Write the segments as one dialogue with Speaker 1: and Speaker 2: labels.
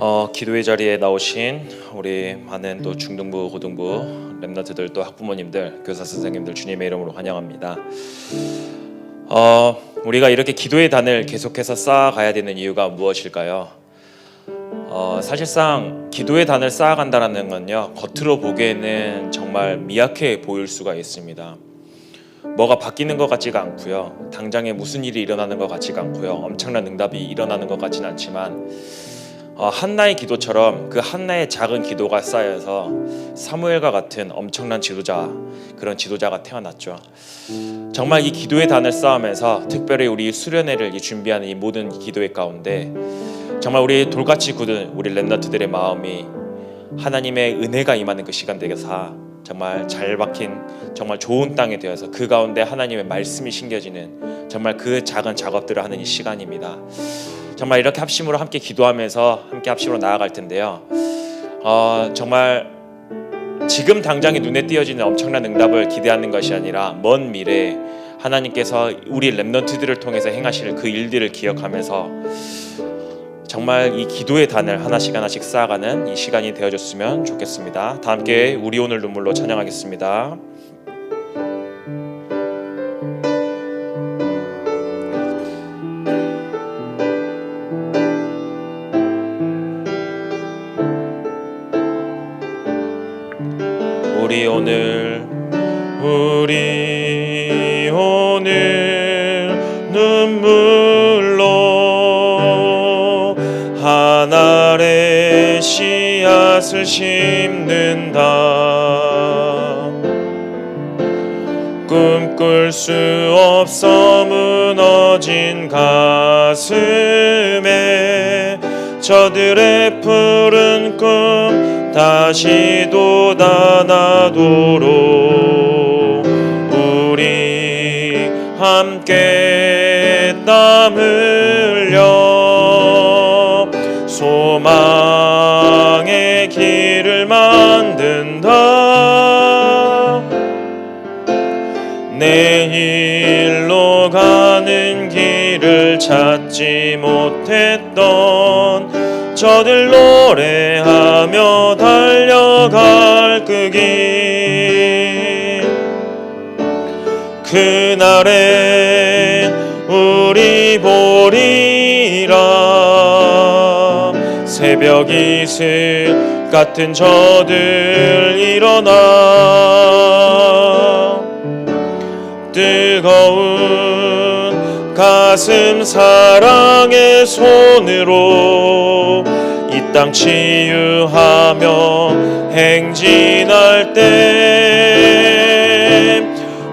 Speaker 1: 어, 기도의 자리에 나오신 우리 많은 또 중등부, 고등부 랩너트들 또 학부모님들, 교사 선생님들 주님의 이름으로 환영합니다. 어, 우리가 이렇게 기도의 단을 계속해서 쌓아가야 되는 이유가 무엇일까요? 어, 사실상 기도의 단을 쌓아간다는 건요 겉으로 보기에는 정말 미약해 보일 수가 있습니다. 뭐가 바뀌는 것 같지가 않고요. 당장에 무슨 일이 일어나는 것 같지가 않고요. 엄청난 응답이 일어나는 것 같지는 않지만 어, 한나의 기도처럼 그 한나의 작은 기도가 쌓여서 사무엘과 같은 엄청난 지도자 그런 지도자가 태어났죠. 정말 이 기도의 단을 쌓으면서 특별히 우리 수련회를 이 준비하는 이 모든 기도의 가운데 정말 우리 돌같이 굳은 우리 랩너트들의 마음이 하나님의 은혜가 임하는 그 시간 되게서 정말 잘 박힌 정말 좋은 땅이 되어서 그 가운데 하나님의 말씀이 심겨지는 정말 그 작은 작업들을 하는 이 시간입니다. 정말 이렇게 합심으로 함께 기도하면서 함께 합심으로 나아갈 텐데요. 어, 정말 지금 당장에 눈에 띄어지는 엄청난 응답을 기대하는 것이 아니라 먼 미래 하나님께서 우리 렘넌트들을 통해서 행하실 그 일들을 기억하면서 정말 이 기도의 단을 하나씩 하나씩 쌓아가는 이 시간이 되어줬으면 좋겠습니다. 다 함께 우리 오늘 눈물로 찬양하겠습니다. 오늘 심는다. 꿈꿀 수 없어 무너진 가슴에 저들의 푸른 꿈 다시 돋아나도록 우리 함께 땀 흘려. 소망 의 길을 만든다. 내일로 가는 길을 찾지 못했던 저들 노래하며 달려갈 그길 그날엔 우리 보리라. 새벽 이슬 같은 저들 일어나. 뜨거운 가슴 사랑의 손으로 이 땅 치유하며 행진할 때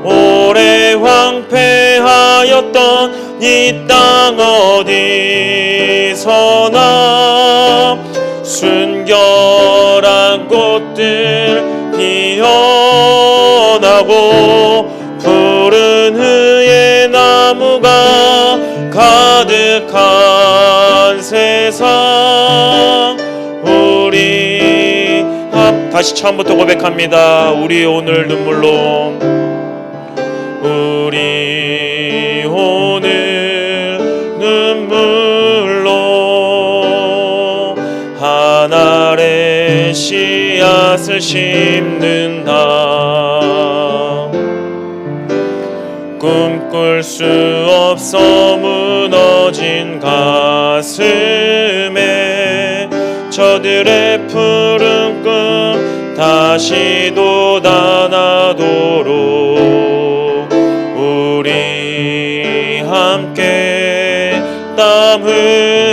Speaker 1: 오래 황폐하였던 이 땅 어디서나 순 결한 꽃들 피어나고 푸른 후에 나무가 가득한 세상 우리 합 다시 처음부터 고백합니다. 우리 오늘 눈물로 씨앗을 심는다. 꿈꿀 수 없어 무너진 가슴에 저들의 푸른 꿈 다시 돋아나도록 우리 함께 땀 흘려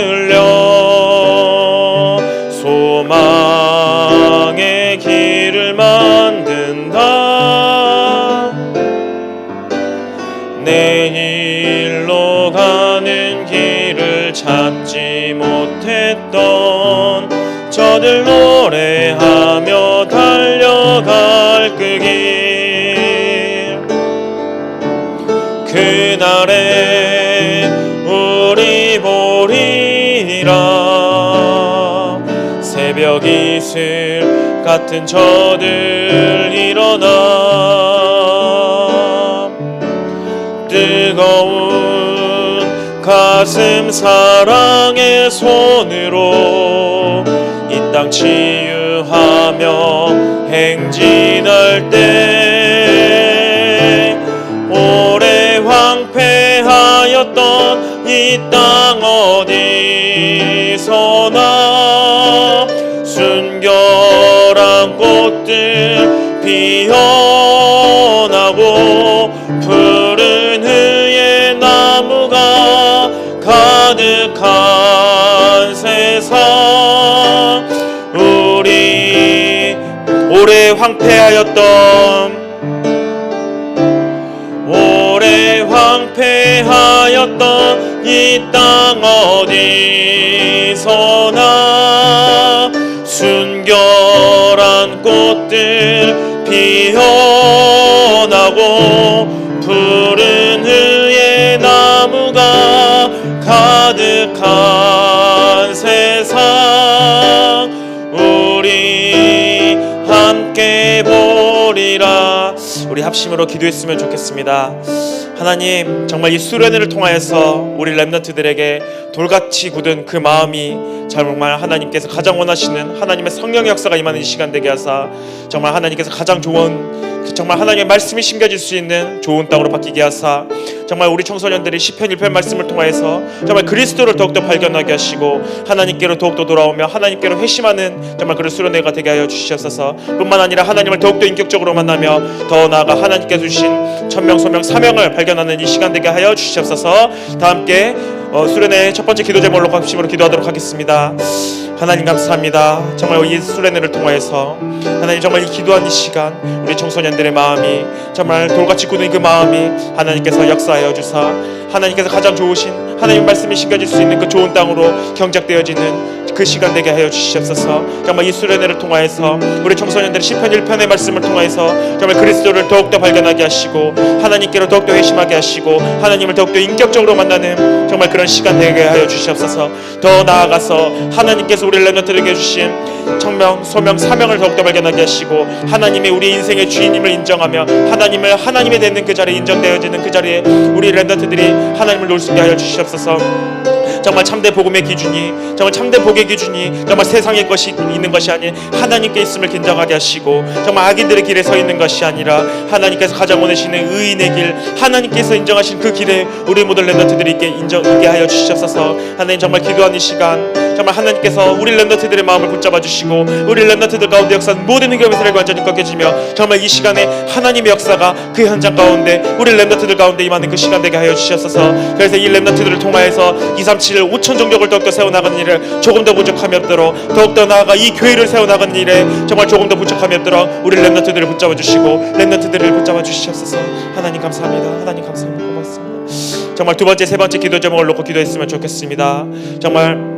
Speaker 1: 같은 저들 일어나. 뜨거운 가슴 사랑의 손으로 이 땅 치유하며 행진할 때 오래 황폐하였던 이 땅 어디서나 피어나고 푸른 후에 나무가 가득한 세상. 우리 오래 황폐하였던 오래 황폐하였던 이 땅 어디서나 순결한 꽃들 피어 합심으로 기도했으면 좋겠습니다. 하나님 정말 이 수련회를 통하여서 우리 랩런트들에게 돌같이 굳은 그 마음이 정말 하나님께서 가장 원하시는 하나님의 성령의 역사가 임하는 이 시간 되게 하사 정말 하나님께서 가장 좋은 정말 하나님의 말씀이 심겨질 수 있는 좋은 땅으로 바뀌게 하사 정말 우리 청소년들이 시편 1편 말씀을 통하여서 정말 그리스도를 더욱더 발견하게 하시고 하나님께로 더욱더 돌아오며 하나님께로 회심하는 정말 그런 수련회가 되게 하여 주시옵소서. 뿐만 아니라 하나님을 더욱더 인격적으로 만나며 더 나아가 하나님께서 주신 천명 소명 사명을 발견하는 이 시간 되게 하여 주시옵소서. 다 함께 어, 수련회 첫 번째 기도 제목으로 합심으로 기도하도록 하겠습니다. 하나님 감사합니다. 정말 이 수련회를 통하여서 하나님 정말 이 기도한 이 시간 우리 청소년들의 마음이 정말 돌같이 굳은 그 마음이 하나님께서 역사하여 주사 하나님께서 가장 좋으신 하나님 말씀이 심겨질 수 있는 그 좋은 땅으로 경작되어지는 그 시간 되게 하여 주시옵소서. 정말 이 수련회를 통하여서 우리 청소년들의 시편 1편의 말씀을 통하여서 정말 그리스도를 더욱더 발견하게 하시고 하나님께로 더욱더 회심하게 하시고 하나님을 더욱더 인격적으로 만나는 정말 그런 시간 되게 하여 주시옵소서. 더 나아가서 하나님께서 우리 렘너들에게 주신 청명, 소명, 사명을 더욱더 발견하게 하시고 하나님의 우리 인생의 주인임을 인정하며 하나님을 하나님이 되는 그 자리에 인정되어지는 그 자리에 우리 렘너트들이 하나님을 놀수 있게 하여 주시옵소서 정말 참된 복음의 기준이 정말 참된 복의 기준이 정말 세상의 것이 있는 것이 아닌 하나님께 있음을 긴장하게 하시고 정말 악인들의 길에 서 있는 것이 아니라 하나님께서 가장 원하시는 의인의 길 하나님께서 인정하신 그 길에 우리 모든 랜더트들이 있게 인정 있게 하여 주시옵소서. 하나님 정말 기도하는 시간 정말 하나님께서 우리 랜더트들의 마음을 붙잡아 주시고 우리 랜더트들 가운데 역사는 모든 흑염의 세력이 완전히 꺾여지며 정말 이 시간에 하나님의 역사가 그 현장 가운데 우리 랜더트들 가운데 임하는 그 시간 되게 하여 주시옵소서. 그래서 이 랜더트들을 통하여서 2, 3, 7, 5천 종족을 더욱더 세워나가는 일을 조금 더 부족함이 없도록 더욱더 나아가 이 교회를 세워나가는 일에 정말 조금 더 부족함이 없도록 우리 랜더트들을 붙잡아 주시고 랜더트들을 붙잡아 주시옵소서. 하나님 감사합니다. 하나님 감사합니다. 고맙습니다. 정말 두 번째 세 번째 기도 제목을 놓고 기도했으면 좋겠습니다. 정말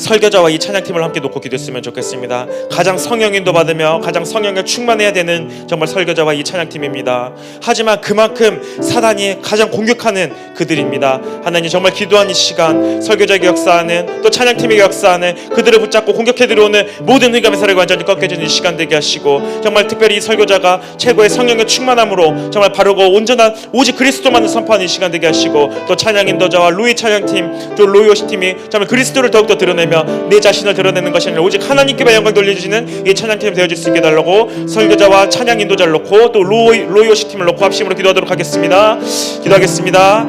Speaker 1: 설교자와 이 찬양팀을 함께 놓고 기도했으면 좋겠습니다. 가장 성령인도 받으며 가장 성령에 충만해야 되는 정말 설교자와 이 찬양팀입니다. 하지만 그만큼 사단이 가장 공격하는 그들입니다. 하나님 정말 기도한 이 시간 설교자에게 역사하는 또 찬양팀에게 역사하는 그들을 붙잡고 공격해 들어오는 모든 흑암의 사를 완전히 꺾여지는 이 시간 되게 하시고 정말 특별히 이 설교자가 최고의 성령의 충만함으로 정말 바르고 온전한 오직 그리스도만을 선포하는 이 시간 되게 하시고 또 찬양 인도자와 로이 찬양팀 또 로이 오시팀이 정말 그리스도를 더욱더 드러내 며 내 자신을 드러내는 것이 아니라 오직 하나님께만 영광 돌려주시는 이 찬양팀이 되어질 수 있게 달라고 설교자와 찬양 인도자를 놓고 또 로이 로이 오시 팀을 놓고 합심으로 기도하도록 하겠습니다. 기도하겠습니다.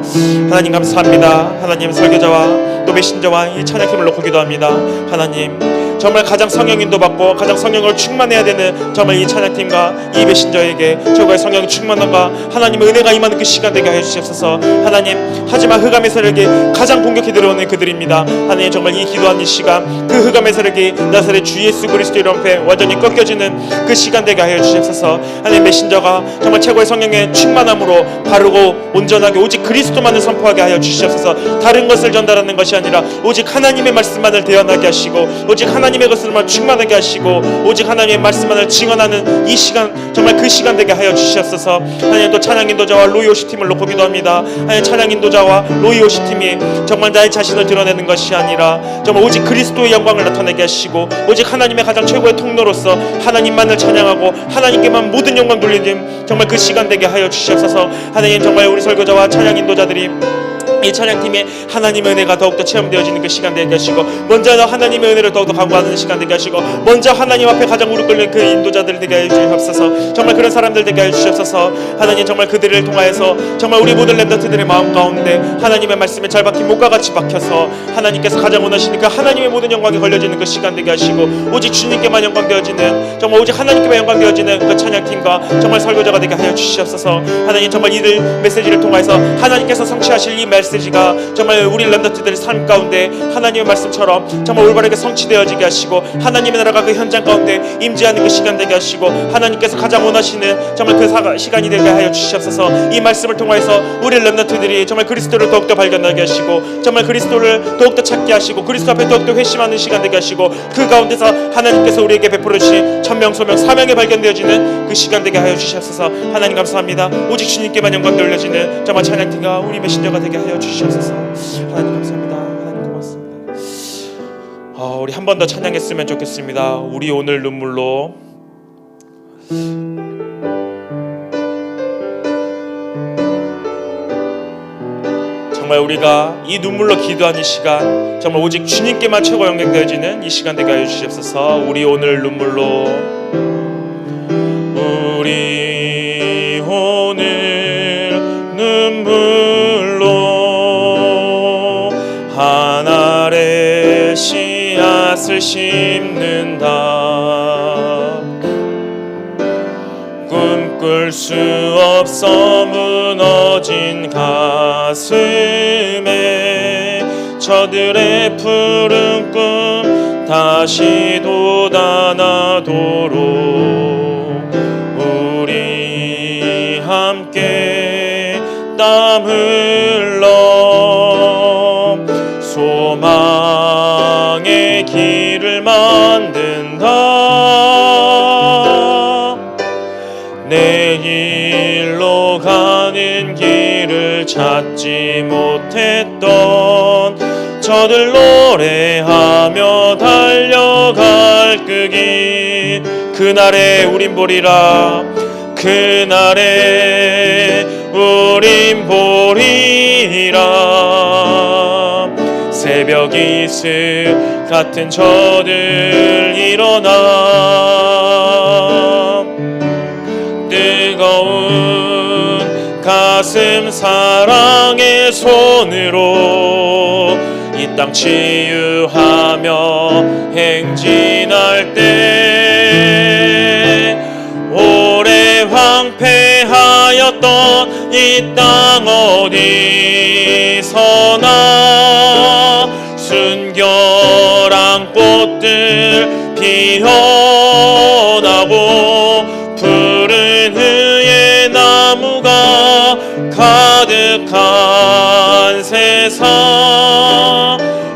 Speaker 1: 하나님 감사합니다. 하나님 설교자와 또 메신저와 이 찬양팀을 놓고 기도합니다. 하나님 정말 가장 성령 인도 받고 가장 성령을 충만해야 되는 정말 이 찬양팀과 이 메신저에게 저거의 성령 충만함과 하나님의 은혜가 임하는 그 시간 되게 하여 주시옵소서. 하나님 하지만 흑암의 세력이 가장 공격해 들어오는 그들입니다. 하나님 정말 이 기도한 이 시간 그 흑암의 세력이 나사렛 주 예수 그리스도 이름 앞에 완전히 꺾여지는 그 시간 되게 하여 주시옵소서. 하나님 메신저가 정말 최고의 성령의 충만함으로 바르고 온전하게 오직 그리스도만을 선포하게 하여 주시옵소서. 다른 것을 전달하는 것이 아니라 오직 하나님의 말씀만을 대언하게 하시고 오직 하나님 하나님의 것으로만 충만하게 하시고 오직 하나님의 말씀만을 증언하는 이 시간 정말 그 시간 되게 하여 주시옵소서. 하나님 또 찬양 인도자와 로이 오시 팀을 높이기도 합니다. 하나님 찬양 인도자와 로이 오시 팀이 정말 나의 자신을 드러내는 것이 아니라 정말 오직 그리스도의 영광을 나타내게 하시고 오직 하나님의 가장 최고의 통로로서 하나님만을 찬양하고 하나님께만 모든 영광 돌리는 정말 그 시간 되게 하여 주시옵소서. 하나님 정말 우리 설교자와 찬양 인도자들이 이 찬양팀에 하나님의 은혜가 더욱더 체험되어지는 그 시간 되게 하시고 먼저 하나님의 은혜를 더욱더 강구하는 시간 되게 하시고 먼저 하나님 앞에 가장 무릎 꿇는 그 인도자들 되게 해 주시옵소서. 정말 그런 사람들 되게 해 주시옵소서. 하나님 정말 그들을 통하여서 정말 우리 모든 랩더트들의 마음 가운데 하나님의 말씀에 잘 박힌 목과 같이 박혀서 하나님께서 가장 원하시는 그 하나님의 모든 영광이 걸려지는 그 시간 되게 하시고 오직 주님께만 영광 되어지는 정말 오직 하나님께만 영광 되어지는 그 찬양팀과 정말 설교자가 되게 하여 주시옵소서. 하나님 정말 이들 메시지를 통하여서 하나님께서 성취하실 이 메시지가 정말 우리 랩더트들의 삶 가운데 하나님의 말씀처럼 정말 올바르게 성취되어지게 하시고 하나님의 나라가 그 현장 가운데 임재하는 그 시간 되게 하시고 하나님께서 가장 원하시는 정말 그 사가, 시간이 되게 하여 주시옵소서. 이 말씀을 통하여서 우리 랩더트들이 정말 그리스도를 더욱더 발견하게 하시고 정말 그리스도를 더욱더 찾게 하시고 그리스도 앞에 더욱더 회심하는 시간 되게 하시고 그 가운데서 하나님께서 우리에게 베풀어 주신 천명 소명 사명이 발견되어지는 그 시간 되게 하여 주시옵소서. 하나님 감사합니다. 오직 주님께만 영광 돌려지는 정말 찬양팀과 우리 메신저가 되게 하여 주시옵소서. 하나님 감사합니다. 하나님 고맙습니다. 어, 우리 한 번 더 찬양했으면 좋겠습니다. 우리 오늘 눈물로. 정말 우리가 이 눈물로 기도하는 시간 정말 오직 주님께만 최고 영광되어지는 이 시간 되게 하여 주시옵소서. 우리 오늘 눈물로. 우리 심는다. 꿈꿀 수 없어 무너진 가슴에 저들의 푸른 꿈 다시 돋아나도록 우리 함께 땀 흘러 찾지 못했던 저들 노래하며 달려갈 끄기 그날에 우린 보리라 그날에 우린 보리라. 새벽 이슬 같은 저들 일어나 가슴 사랑의 손으로 이 땅 치유하며 행진할 때 오래 황폐하였던 이 땅 어디서나 가득한 세상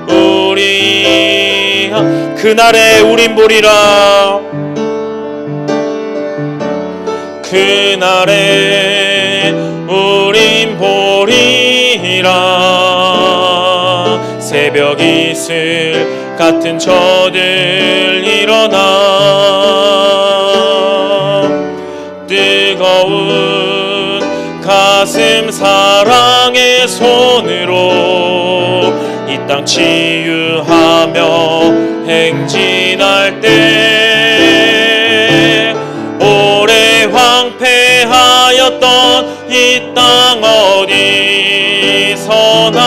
Speaker 1: 우리 그날에 우린 보리라. 그날에 우린 보리라. 새벽 이슬 같은 저들 일어나 가슴 사랑의 손으로 이 땅 치유하며 행진할 때 오래 황폐하였던 이 땅 어디서나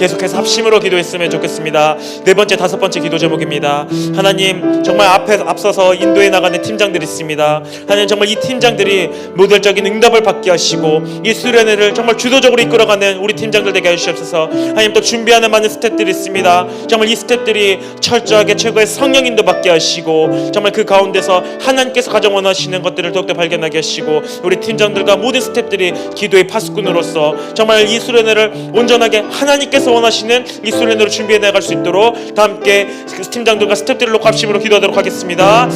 Speaker 1: 계속해서 합심으로 기도했으면 좋겠습니다. 네 번째, 다섯 번째 기도 제목입니다. 하나님 정말 앞에 앞서서 인도해 나가는 팀장들이 있습니다. 하나님 정말 이 팀장들이 모델적인 응답을 받게 하시고 이 수련회를 정말 주도적으로 이끌어가는 우리 팀장들 되게 해주시옵소서. 하나님 또 준비하는 많은 스태프들이 있습니다. 정말 이 스태프들이 철저하게 최고의 성령 인도 받게 하시고 정말 그 가운데서 하나님께서 가장 원하시는 것들을 더욱더 발견하게 하시고 우리 팀장들과 모든 스태프들이 기도의 파수꾼으로서 정말 이 수련회를 온전하게 하나님께서 원하시는 이 수련회로 준비해 나갈 수 있도록 다 함께 그 팀장들과 스태프들을 놓고 합심으로 기도하도록 하겠습니다.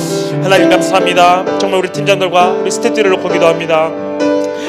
Speaker 1: 하나님 감사합니다. 정말 우리 팀장들과 우리 스태프들을 놓고 기도합니다.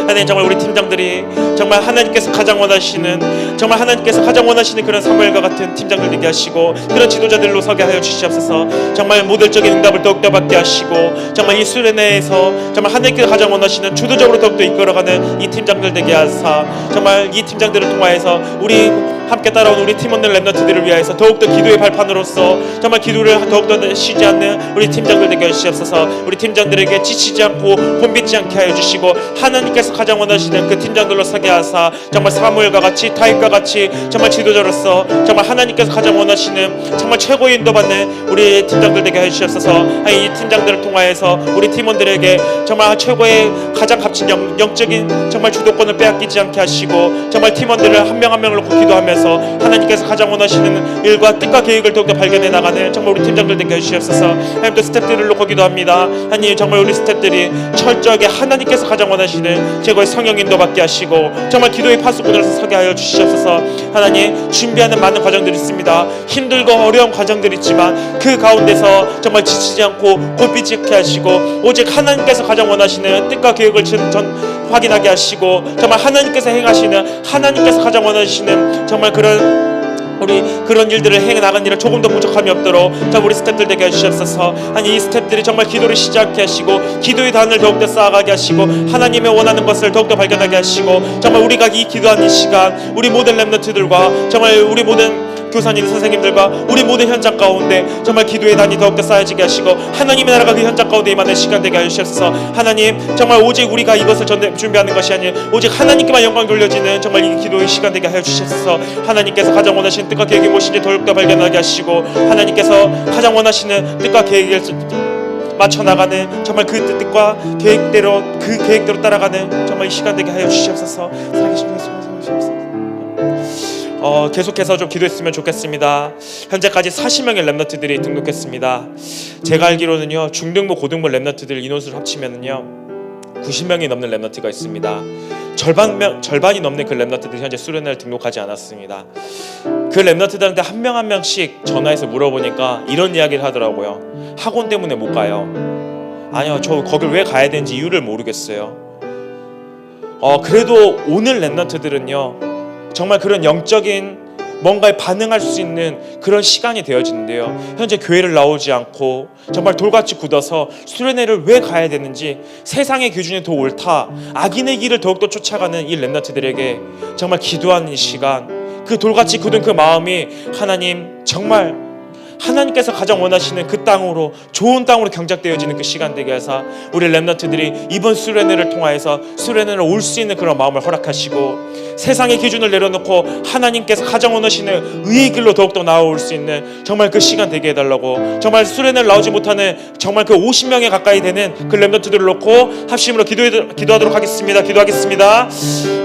Speaker 1: 하나님 정말 우리 팀장들이 정말 하나님께서 가장 원하시는 정말 하나님께서 가장 원하시는 그런 사무엘과 같은 팀장들 되게 하시고 그런 지도자들로 서게 하여 주시옵소서. 정말 모델적인 응답을 더욱더 받게 하시고 정말 이 수련회에서 정말 하나님께서 가장 원하시는 주도적으로 더욱더 이끌어가는 이 팀장들 되게 하사. 정말 이 팀장들을 통하여서 우리 함께 따라온 우리 팀원들 랩너트들을 위하여서 더욱더 기도의 발판으로서 정말 기도를 더욱더 쉬지 않는 우리 팀장들 되게 해주시옵소서. 우리 팀장들에게 지치지 않고 곤비지 않게 하여 주시고 하나님께서 가장 원하시는 그 팀장들로 서게 하사 정말 사무엘과 같이 다윗과 같이 정말 지도자로서 정말 하나님께서 가장 원하시는 정말 최고의 인도받는 우리 팀장들 되게 해주시옵소서. 이 팀장들을 통하여서 우리 팀원들에게 정말 최고의 가장 값진 영, 영적인 정말 주도권을 빼앗기지 않게 하시고 정말 팀원들을 한 명 한 명을 놓고 기도하면서 하나님께서 가장 원하시는 일과 뜻과 계획을 더욱더 발견해 나가는 정말 우리 팀장들 되게 해주시옵소서. 하나님 또 스태프들을 놓고 기도합니다. 하나님 정말 우리 스태프들이 철저하게 하나님께서 가장 원하시는 최고의 성령 인도 받게 하시고 정말 기도의 파수꾼으로서 서게 하여 주시옵소서. 하나님 준비하는 많은 과정들이 있습니다. 힘들고 어려운 과정들이 있지만 그 가운데서 정말 지치지 않고 않게 하시고 오직 하나님께서 가장 원하시는 뜻과 계획을 전, 전 확인하게 하시고 정말 하나님께서 행하시는 하나님께서 가장 원하시는 정말 그런 우리 그런 일들을 행해 나간 일을 조금 더 부족함이 없도록 자 우리 스태프들 되게 해주시옵소서. 아니 이 스태프들이 정말 기도를 시작하게 하시고 기도의 단을 더욱더 쌓아가게 하시고 하나님의 원하는 것을 더욱더 발견하게 하시고 정말 우리가 이 기도하는 이 시간 우리 모든 랩너트들과 정말 우리 모든 교사님 선생님들과 우리 모든 현장 가운데 정말 기도의 단이 더욱더 쌓여지게 하시고 하나님의 나라가 그 현장 가운데 임하는 시간 되게 하시옵소서. 하나님 정말 오직 우리가 이것을 전대, 준비하는 것이 아닌 오직 하나님께만 영광 돌려지는 정말 이 기도의 시간 되게 하여 주시옵소서. 하나님께서 가장 원하시는 뜻과 계획이 무엇인지 더욱더 발견하게 하시고 하나님께서 가장 원하시는 뜻과 계획을 맞춰 나가는 정말 그 뜻과 계획대로 그 계획대로 따라가는 정말 이 시간 되게 하여 주시옵소서. 살아계신 예수 주시옵소서 어, 계속해서 좀 기도했으면 좋겠습니다. 현재까지 40명의 랩너트들이 등록했습니다. 제가 알기로는요 중등부 고등부 랩너트들 인원수를 합치면은요 90명이 넘는 랩너트가 있습니다. 절반 명, 절반이 넘는 그 랩너트들이 현재 수련회를 등록하지 않았습니다. 그 랩너트들한테 한 명 한 명씩 전화해서 물어보니까 이런 이야기를 하더라고요. 학원 때문에 못 가요. 아니요, 저 거길 왜 가야 되는지 이유를 모르겠어요. 어, 그래도 오늘 랩너트들은요. 정말 그런 영적인 뭔가에 반응할 수 있는 그런 시간이 되어지는데요. 현재 교회를 나오지 않고 정말 돌같이 굳어서 수련회를 왜 가야 되는지 세상의 기준이 더 옳다. 악인의 길을 더욱더 쫓아가는 이 렘너트들에게 정말 기도하는 이 시간 그 돌같이 굳은 그 마음이 하나님 정말 하나님께서 가장 원하시는 그 땅으로 좋은 땅으로 경작되어지는 그 시간 되게 하사 우리 렘너트들이 이번 수련회를 통하여서 수련회를 올 수 있는 그런 마음을 허락하시고 세상의 기준을 내려놓고 하나님께서 가장 원하시는 의의 길로 더욱더 나아올 수 있는 정말 그 시간 되게 해달라고 정말 수련회를 나오지 못하는 정말 그 50명에 가까이 되는 그 렘너트들을 놓고 합심으로 기도해, 기도하도록 하겠습니다. 기도하겠습니다.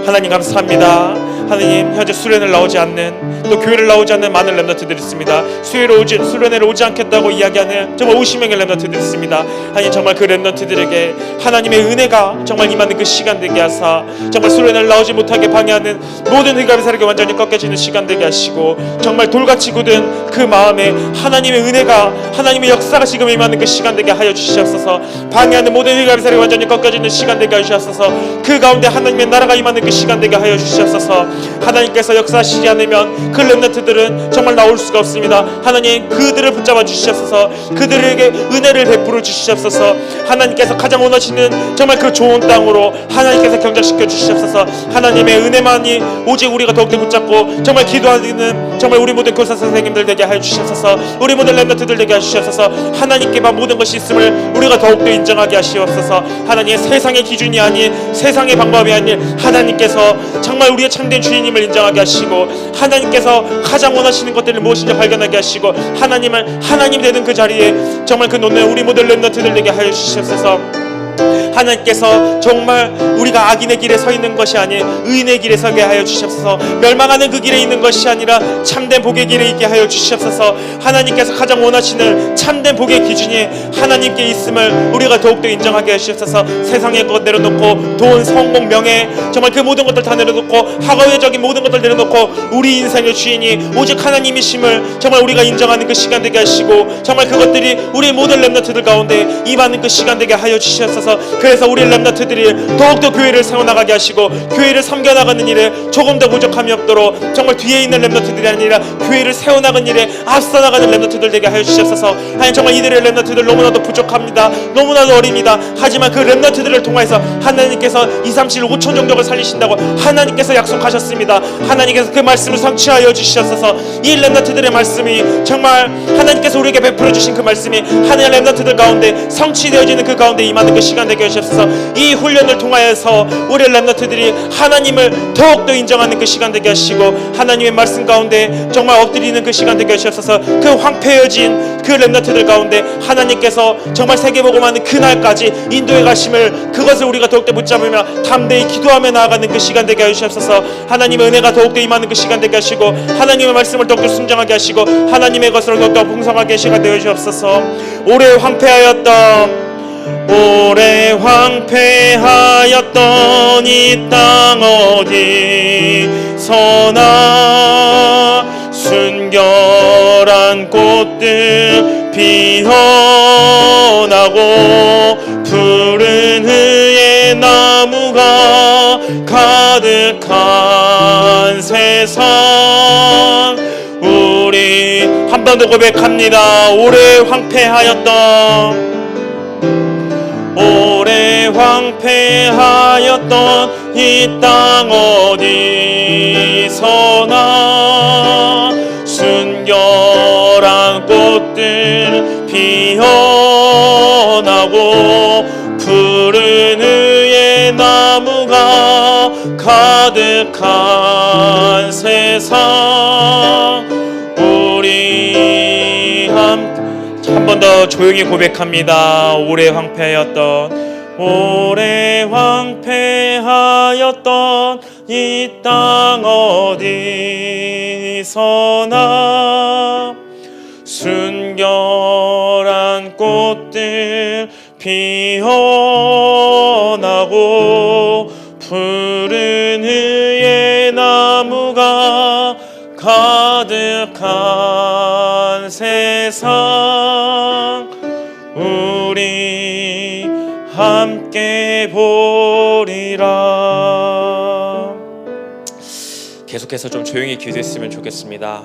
Speaker 1: 하나님 감사합니다 하나님 현재 수련을 나오지 않는 또 교회를 나오지 않는 많은 렘너트들이 있습니다. 수요일에 오지 수련회를 오지 않겠다고 이야기하는 정말 50명의 렘너트들이 있습니다. 하나님 정말 그 렘너트들에게 하나님의 은혜가 정말 임하는 그 시간 되게 하사 정말 수련회를 나오지 못하게 방해하는 모든 흑암의 사력이 완전히 꺾여지는 시간 되게 하시고 정말 돌같이 굳은 그 마음에 하나님의 은혜가 하나님의 역사가 지금 임하는 그 시간 되게 하여 주시옵소서. 방해하는 모든 흑암의 사력이 완전히 꺾여지는 시간 되게 하여 주시옵소서. 그 가운데 하나님의 나라가 임하는 그 시간 되게 하여 주시옵소서 하나님께서 역사하시지 않으면 그 렘너트들은 정말 나올 수가 없습니다. 하나님 그들을 붙잡아 주시옵소서. 그들에게 은혜를 베풀어 주시옵소서. 하나님께서 가장 원하시는 정말 그 좋은 땅으로 하나님께서 경작시켜 주시옵소서. 하나님의 은혜만이 오직 우리가 더욱더 붙잡고 정말 기도하는 정말 우리 모든 교사 선생님들 되게 하여 주시옵소서. 우리 모든 랩너트들 되게 하시옵소서. 하나님께만 모든 것이 있음을 우리가 더욱더 인정하게 하시옵소서. 하나님의 세상의 기준이 아닌 세상의 방법이 아닌 하나님께서 정말 우리의 참된 주 인님을 인정하게 하시고 하나님께서 가장 원하시는 것들을 무엇인지 발견하게 하시고 하나님을 하나님 되는 그 자리에 정말 그 놓는 우리 모든 랩너트들 되게 하여 주시옵소서 하나님께서 정말 우리가 악인의 길에 서 있는 것이 아닌 의인의 길에 서게 하여 주시옵소서. 멸망하는 그 길에 있는 것이 아니라 참된 복의 길에 있게 하여 주시옵소서. 하나님께서 가장 원하시는 참된 복의 기준이 하나님께 있음을 우리가 더욱더 인정하게 하시옵소서. 세상의 것 내려놓고 돈, 성공, 명예 정말 그 모든 것들 다 내려놓고 학업적인 모든 것들 내려놓고 우리 인생의 주인이 오직 하나님이심을 정말 우리가 인정하는 그 시간 되게 하시고 정말 그것들이 우리 모든 렘너트들 가운데 임하는 그 시간 되게 하여 주시옵소서 그래서 우리 렘너트들이 더욱더 교회를 세워나가게 하시고 교회를 섬겨나가는 일에 조금 더 부족함이 없도록 정말 뒤에 있는 렘너트들이 아니라 교회를 세워나가는 일에 앞서 나가는 렘너트들 되게 하여 주시옵소서. 하나님 정말 이들의 렘너트들 너무나도 부족합니다. 너무나도 어립니다. 하지만 그 렘너트들을 통해서 하나님께서 2, 3, 7, 5천 종족을 살리신다고 하나님께서 약속하셨습니다. 하나님께서 그 말씀을 성취하여 주시옵소서. 이 렘너트들의 말씀이 정말 하나님께서 우리에게 베풀어 주신 그 말씀이 하나님 렘너트들 가운데 성취되어지는 그 가운데 임하는 그 시간 되게 하시옵소서. 이 훈련을 통하여서 우리 렘너트들이 하나님을 더욱더 인정하는 그 시간 되게 하시고 하나님의 말씀 가운데 정말 엎드리는 그 시간 되게 하시옵소서. 그 황폐해진 그 렘너트들 가운데 하나님께서 정말 세계복음하는 그날까지 인도에 가심을 그것을 우리가 더욱더 붙잡으며 담대히 기도하며 나아가는 그 시간 되게 하시옵소서. 하나님의 은혜가 더욱더 임하는 그 시간 되게 하시고 하나님의 말씀을 더욱더 순정하게 하시고 하나님의 것을 더욱더 풍성하게 시간 되어 주옵소서. 오래 황폐하였던 오래 황폐하였던 이 땅 어디서나 순결한 꽃들 피어나고 푸른 의의 나무가 가득한 세상 우리 한 번 더 고백합니다. 오래 황폐하였던 오래 황폐하였던 이 땅 어디서나 순결한 꽃들 피어나고 푸른 의의 나무가 가득한 세상 우리 함께 한 번 더 조용히 고백합니다. 오래 황폐하였던 오래 황폐하였던 이 땅 어디서나 순결한 꽃들 피어나고 푸른 의의 나무가 가득한 세상 함께 보리라 계속해서 좀 조용히 기도했으면 좋겠습니다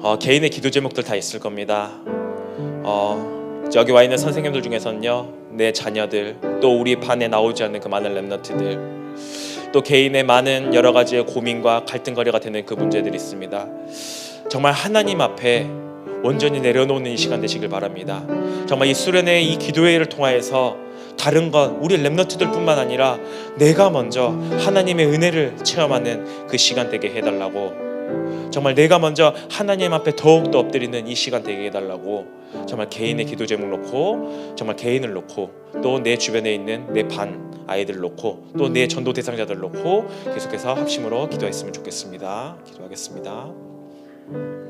Speaker 1: 어, 개인의 기도 제목들 다 있을 겁니다 어, 여기 와 있는 선생님들 중에서는요 내 자녀들 또 우리 반에 나오지 않는 그 많은 렘너트들 또 개인의 많은 여러 가지의 고민과 갈등거리가 되는 그 문제들이 있습니다. 정말 하나님 앞에 온전히 내려놓는 이 시간 되시길 바랍니다. 정말 이 수련회 이 기도회를 통하여서 다른 것 우리 렘너트들뿐만 아니라 내가 먼저 하나님의 은혜를 체험하는 그 시간 되게 해달라고 정말 내가 먼저 하나님 앞에 더욱더 엎드리는 이 시간 되게 해달라고 정말 개인의 기도 제목 놓고 정말 개인을 놓고 또 내 주변에 있는 내 반 아이들 놓고 또 내 전도 대상자들 놓고 계속해서 합심으로 기도했으면 좋겠습니다. 기도하겠습니다.